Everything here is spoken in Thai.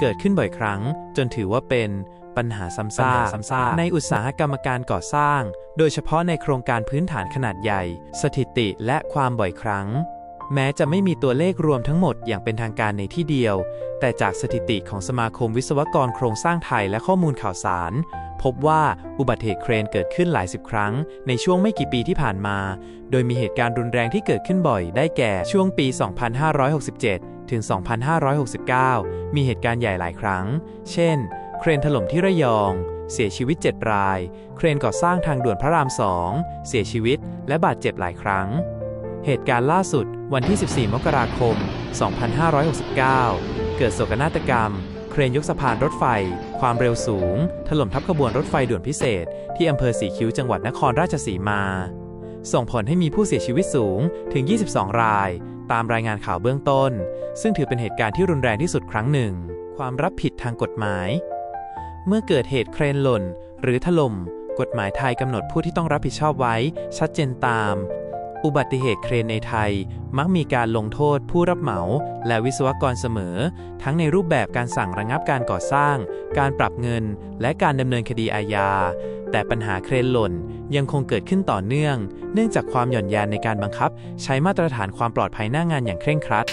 เกิดขึ้นบ่อยครั้ง จนถือว่าเป็นปัญหาซ้ำซากปัญหาซ้ำซากในอุตสาหกรรมการก่อสร้าง โดยเฉพาะในโครงการพื้นฐานขนาดใหญ่ สถิติและความบ่อยครั้ง แม้จะไม่มีตัวเลขรวมทั้งหมดอย่างเป็นทางการในที่เดียว แต่จากสถิติของสมาคมวิศวกรโครงสร้างไทยและข้อมูลข่าวสาร พบว่าอุบัติเหตุเครนเกิดขึ้นหลายสิบครั้ง ในช่วงไม่กี่ปีที่ผ่านมา โดยมีเหตุการณ์รุนแรงที่เกิดขึ้นบ่อยได้แก่ช่วงปี 2567 ถึง 2569 มีเหตุการณ์ใหญ่หลายครั้ง เช่น เครนถล่มที่ระยอง เสียชีวิต 7 ราย เครนก่อสร้างทางด่วนพระราม 2 เสียชีวิต และบาดเจ็บหลายครั้ง เหตุการณ์ล่าสุดวันที่ 14 มกราคม 2569 เกิดโศกนาฏกรรม เครนยกสะพานรถไฟ ความเร็วสูง ถล่มทับขบวนรถไฟด่วนพิเศษ ที่อำเภอสีคิ้วจังหวัดนครราชสีมา ส่งผลให้มีผู้เสียชีวิตสูงถึง 22 ราย ตามรายงานข่าวเบื้องต้น ซึ่งถือเป็นเหตุการณ์ที่รุนแรงที่สุดครั้งหนึ่ง ความรับผิดทางกฎหมาย เมื่อเกิดเหตุเครนหล่น หรือถล่ม กฎหมายไทยกำหนดผู้ที่ต้องรับผิดชอบไว้ ชัดเจนตาม อุบัติเหตุเครนในไทย มักมีการลงโทษผู้รับเหมาและวิศวกรเสมอ ทั้งในรูปแบบการสั่งระงับการก่อสร้าง การปรับเงิน และการดำเนินคดีอาญา แต่ปัญหาเครนหล่นยังคงเกิดขึ้นต่อเนื่อง เนื่องจากความหย่อนยานในการบังคับ ใช้มาตรฐานความปลอดภัยหน้างานอย่างเคร่งครัด